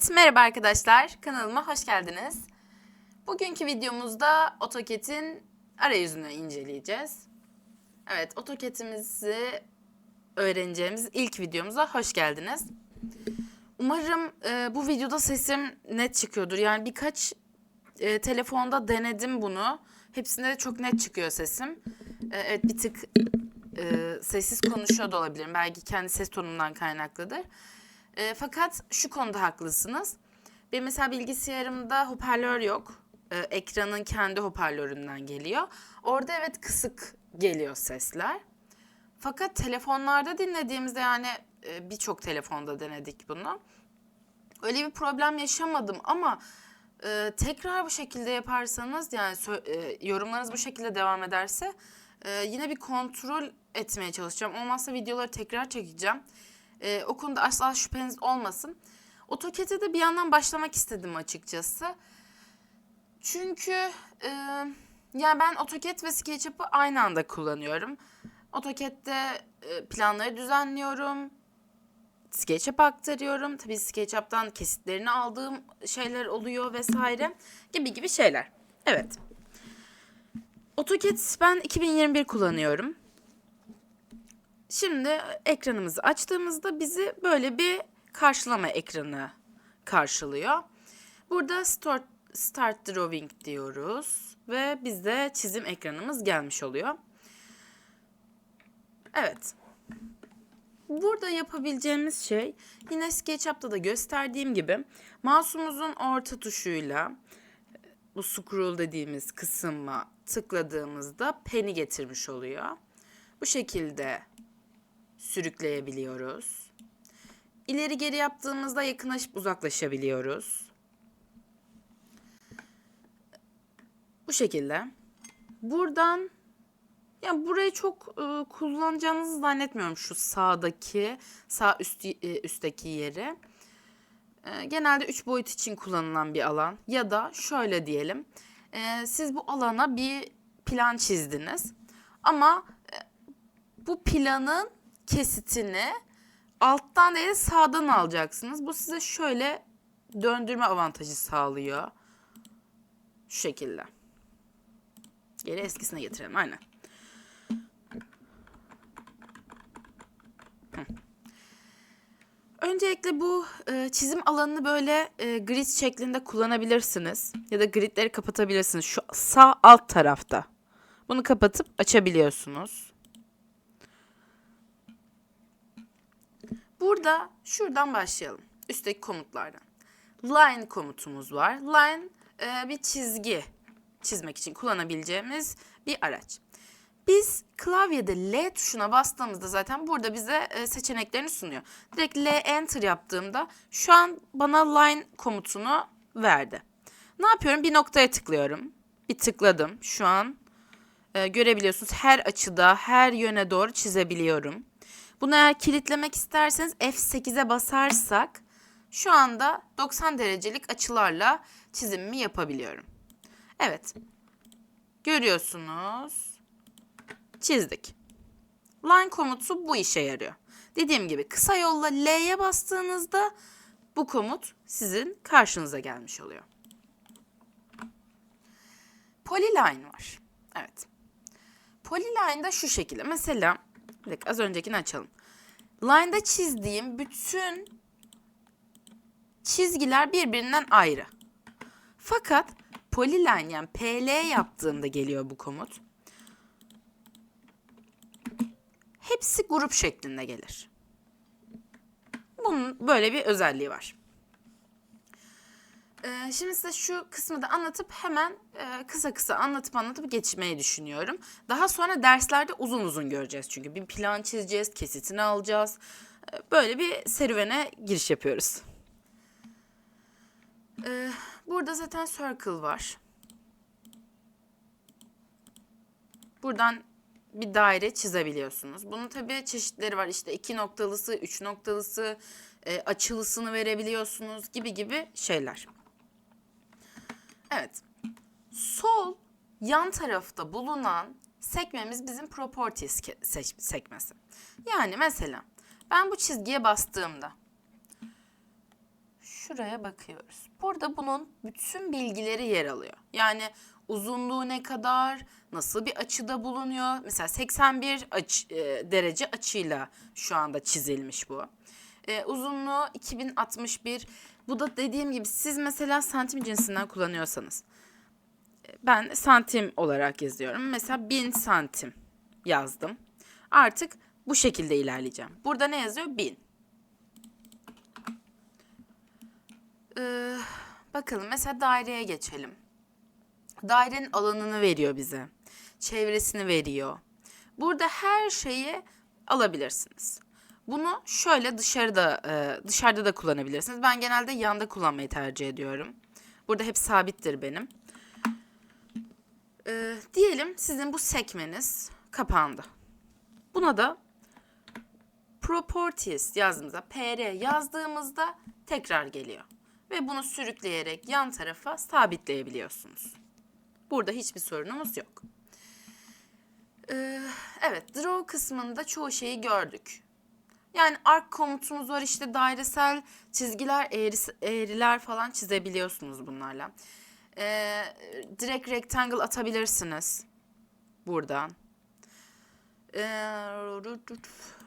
Evet, merhaba arkadaşlar. Kanalıma hoş geldiniz. Bugünkü videomuzda AutoCAD'in arayüzünü inceleyeceğiz. Evet, AutoCAD'imizi öğreneceğimiz ilk videomuza hoş geldiniz. Umarım e, bu videoda sesim net çıkıyordur. Yani birkaç e, telefonda denedim bunu. Hepsinde de çok net çıkıyor sesim. E, evet, bir tık e, sessiz konuşuyor da olabilirim. Belki kendi ses tonumdan kaynaklıdır. E, fakat şu konuda haklısınız. Benim mesela bilgisayarımda hoparlör yok. E, ekranın kendi hoparlöründen geliyor. Orada evet kısık geliyor sesler. Fakat telefonlarda dinlediğimizde yani e, birçok telefonda denedik bunu. Öyle bir problem yaşamadım ama e, tekrar bu şekilde yaparsanız yani e, yorumlarınız bu şekilde devam ederse e, yine bir kontrol etmeye çalışacağım. Olmazsa videoları tekrar çekeceğim. E, o konuda asla şüpheniz olmasın. AutoCAD'e de bir yandan başlamak istedim açıkçası. Çünkü e, yani ben AutoCAD ve SketchUp'ı aynı anda kullanıyorum. AutoCAD'de e, planları düzenliyorum. SketchUp'a aktarıyorum. Tabii SketchUp'tan kesitlerini aldığım şeyler oluyor vesaire gibi gibi şeyler. Evet. AutoCAD ben 2021 kullanıyorum. Şimdi ekranımızı açtığımızda bizi böyle bir karşılama ekranı karşılıyor. Burada start, start drawing diyoruz ve bizde çizim ekranımız gelmiş oluyor. Evet. Burada yapabileceğimiz şey yine SketchUp'ta da gösterdiğim gibi mouse'umuzun orta tuşuyla bu scroll dediğimiz kısma tıkladığımızda pen'i getirmiş oluyor. Bu şekilde sürükleyebiliyoruz. İleri geri yaptığımızda yakınlaşıp uzaklaşabiliyoruz. Bu şekilde. Buradan ya burayı çok e, kullanacağınızı zannetmiyorum şu sağdaki sağ üst, e, üstteki yeri. E, genelde 3 boyut için kullanılan bir alan ya da şöyle diyelim. e, siz bu alana bir plan çizdiniz. Ama e, bu planın kesitini alttan değil sağdan alacaksınız. Bu size şöyle döndürme avantajı sağlıyor. Şu şekilde. Geri eskisine getirelim aynen. Öncelikle bu e, çizim alanını böyle e, grid şeklinde kullanabilirsiniz. Ya da gridleri kapatabilirsiniz. Şu sağ alt tarafta. Bunu kapatıp açabiliyorsunuz. Burada şuradan başlayalım. Üstteki komutlardan. Line komutumuz var. Line e, bir çizgi çizmek için kullanabileceğimiz bir araç. Biz klavyede L tuşuna bastığımızda zaten burada bize e, seçeneklerini sunuyor. Direkt L enter yaptığımda şu an bana line komutunu verdi. Ne yapıyorum? Bir noktaya tıklıyorum. Bir tıkladım. Şu an e, görebiliyorsunuz her açıda, her yöne doğru çizebiliyorum. Bunu eğer kilitlemek isterseniz F8'e basarsak şu anda 90 derecelik açılarla çizimimi yapabiliyorum. Evet. Görüyorsunuz. Çizdik. Line komutu bu işe yarıyor. Dediğim gibi kısa yolla L'ye bastığınızda bu komut sizin karşınıza gelmiş oluyor. Polyline var. Evet. Polyline da şu şekilde. Mesela bir dakika, az öncekini açalım. Line'da çizdiğim bütün çizgiler birbirinden ayrı. Fakat polyline yani PL yaptığımda geliyor bu komut. Hepsi grup şeklinde gelir. Bunun böyle bir özelliği var. Ee, şimdi size şu kısmı da anlatıp hemen e, kısa kısa anlatıp anlatıp geçmeyi düşünüyorum. Daha sonra derslerde uzun uzun göreceğiz çünkü bir plan çizeceğiz, kesitini alacağız. Ee, böyle bir serüvene giriş yapıyoruz. Ee, burada zaten circle var. Buradan bir daire çizebiliyorsunuz. Bunun tabii çeşitleri var. İşte iki noktalısı, üç noktalısı, e, açılısını verebiliyorsunuz gibi gibi şeyler. Evet. Sol yan tarafta bulunan sekmemiz bizim properties sekmesi. Yani mesela ben bu çizgiye bastığımda şuraya bakıyoruz. Burada bunun bütün bilgileri yer alıyor. Yani uzunluğu ne kadar, nasıl bir açıda bulunuyor. Mesela 81 açı, e, derece açıyla şu anda çizilmiş bu. E, uzunluğu 2061. Bu da dediğim gibi siz mesela santim cinsinden kullanıyorsanız. Ben santim olarak yazıyorum. Mesela 1000 santim yazdım. Artık bu şekilde ilerleyeceğim. Burada ne yazıyor? 1000. Ee, bakalım mesela daireye geçelim. Dairenin alanını veriyor bize. Çevresini veriyor. Burada her şeyi alabilirsiniz. Bunu şöyle dışarıda e, dışarıda da kullanabilirsiniz. Ben genelde yanda kullanmayı tercih ediyorum. Burada hep sabittir benim. Ee, diyelim sizin bu sekmeniz kapandı. Buna da properties yazdığımızda, pr yazdığımızda tekrar geliyor. Ve bunu sürükleyerek yan tarafa sabitleyebiliyorsunuz. Burada hiçbir sorunumuz yok. Ee, evet, draw kısmında çoğu şeyi gördük. Yani arc komutumuz var işte dairesel çizgiler, eğrisi, eğriler falan çizebiliyorsunuz bunlarla. Ee, direkt rectangle atabilirsiniz buradan. Ee,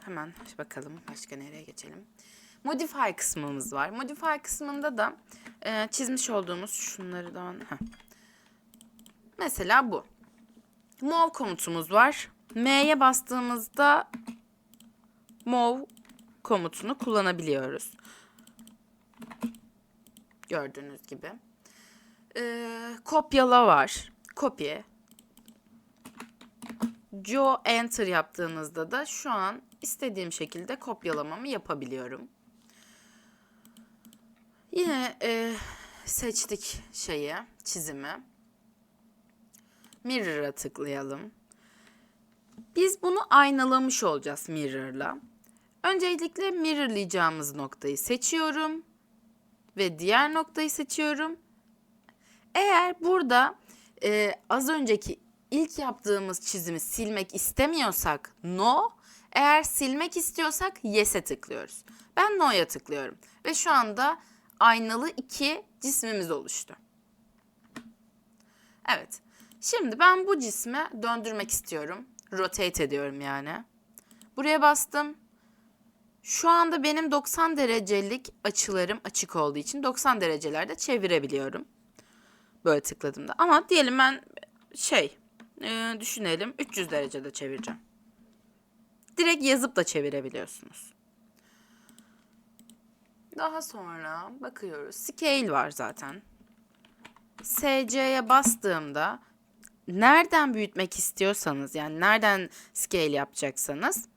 hemen bakalım başka nereye geçelim. Modify kısmımız var. Modify kısmında da e, çizmiş olduğumuz şunlardan heh. mesela bu. Move komutumuz var. M'ye bastığımızda move komutunu kullanabiliyoruz. Gördüğünüz gibi. Ee, kopyala var. Kopya. Joe Enter yaptığınızda da şu an istediğim şekilde kopyalamamı yapabiliyorum. Yine e, seçtik şeyi, çizimi. Mirror'a tıklayalım. Biz bunu aynalamış olacağız Mirror'la. Öncelikle mirrorlayacağımız noktayı seçiyorum ve diğer noktayı seçiyorum. Eğer burada e, az önceki ilk yaptığımız çizimi silmek istemiyorsak no, eğer silmek istiyorsak yes'e tıklıyoruz. Ben no'ya tıklıyorum ve şu anda aynalı iki cismimiz oluştu. Evet. Şimdi ben bu cismi döndürmek istiyorum. Rotate ediyorum yani. Buraya bastım. Şu anda benim 90 derecelik açılarım açık olduğu için 90 derecelerde çevirebiliyorum. Böyle tıkladığımda. Ama diyelim ben şey e, düşünelim 300 derecede çevireceğim. Direkt yazıp da çevirebiliyorsunuz. Daha sonra bakıyoruz. Scale var zaten. SC'ye bastığımda nereden büyütmek istiyorsanız yani nereden scale yapacaksanız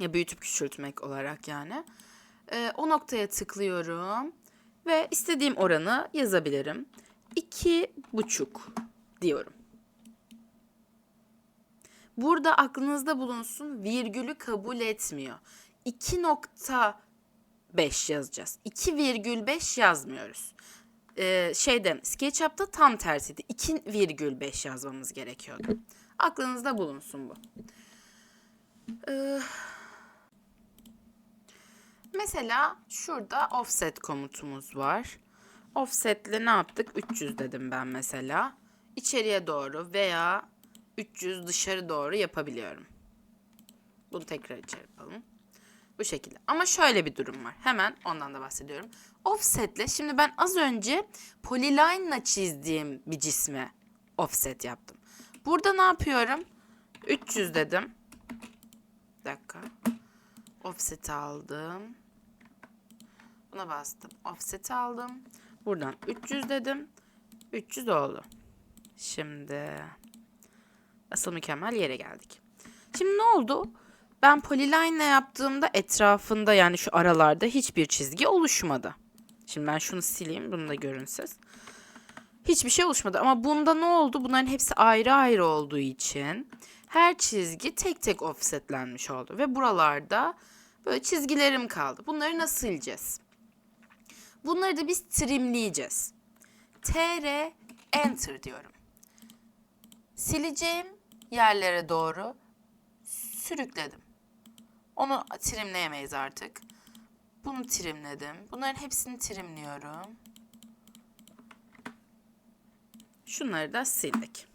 ya büyütüp küçültmek olarak yani e, o noktaya tıklıyorum ve istediğim oranı yazabilirim. İki buçuk diyorum. Burada aklınızda bulunsun virgülü kabul etmiyor. 2.5 yazacağız. 2,5 yazmıyoruz. Ee, şeyde SketchUp'ta tam tersiydi. 2,5 yazmamız gerekiyordu. Aklınızda bulunsun bu. Ee, mesela şurada offset komutumuz var. Offset'le ne yaptık? 300 dedim ben mesela. İçeriye doğru veya 300 dışarı doğru yapabiliyorum. Bunu tekrar içeri yapalım. Bu şekilde. Ama şöyle bir durum var. Hemen ondan da bahsediyorum. Offset'le şimdi ben az önce polyline'la çizdiğim bir cisme offset yaptım. Burada ne yapıyorum? 300 dedim. Bir dakika. Offset aldım. Buna bastım. Offset aldım. Buradan 300 dedim. 300 oldu. Şimdi asıl mükemmel yere geldik. Şimdi ne oldu? Ben polyline yaptığımda etrafında yani şu aralarda hiçbir çizgi oluşmadı. Şimdi ben şunu sileyim. Bunu da görün. Hiçbir şey oluşmadı. Ama bunda ne oldu? Bunların hepsi ayrı ayrı olduğu için her çizgi tek tek offsetlenmiş oldu. Ve buralarda böyle çizgilerim kaldı. Bunları nasıl sileceğiz? Bunları da biz trimleyeceğiz. TR Enter diyorum. Sileceğim yerlere doğru sürükledim. Onu trimleyemeyiz artık. Bunu trimledim. Bunların hepsini trimliyorum. Şunları da sildik.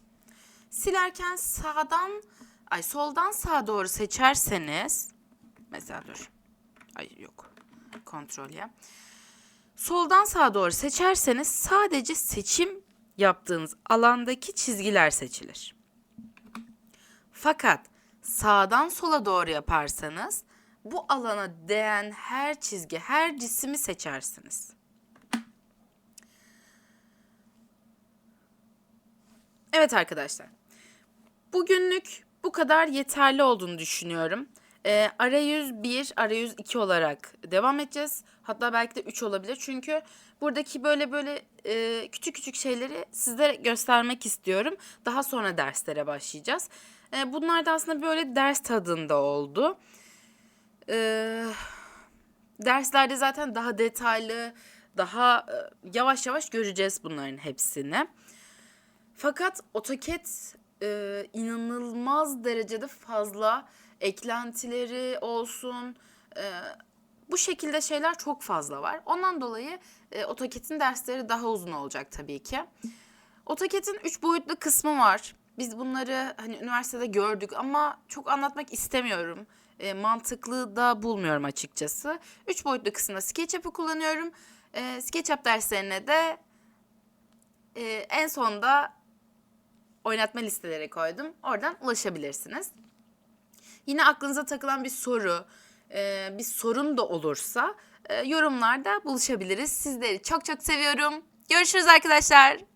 Silerken sağdan ay soldan sağa doğru seçerseniz mesela dur. Ay yok. Kontrol ya. Soldan sağa doğru seçerseniz sadece seçim yaptığınız alandaki çizgiler seçilir. Fakat sağdan sola doğru yaparsanız bu alana değen her çizgi, her cisimi seçersiniz. Evet arkadaşlar. Bugünlük bu kadar yeterli olduğunu düşünüyorum. Ee, arayüz 1, arayüz 2 olarak devam edeceğiz. Hatta belki de 3 olabilir. Çünkü buradaki böyle böyle e, küçük küçük şeyleri sizlere göstermek istiyorum. Daha sonra derslere başlayacağız. E, bunlar da aslında böyle ders tadında oldu. Ee, derslerde zaten daha detaylı, daha e, yavaş yavaş göreceğiz bunların hepsini. Fakat AutoCAD e, inanılmaz derecede fazla eklentileri olsun. e, bu şekilde şeyler çok fazla var. Ondan dolayı e, AutoCAD'in dersleri daha uzun olacak tabii ki. AutoCAD'in üç boyutlu kısmı var. Biz bunları hani üniversitede gördük ama çok anlatmak istemiyorum. E, mantıklı da bulmuyorum açıkçası. Üç boyutlu kısımda SketchUp'ı kullanıyorum. E, SketchUp derslerine de e, en sonda oynatma listeleri koydum. Oradan ulaşabilirsiniz. Yine aklınıza takılan bir soru, e, bir sorun da olursa e, yorumlarda buluşabiliriz. Sizleri çok çok seviyorum. Görüşürüz arkadaşlar.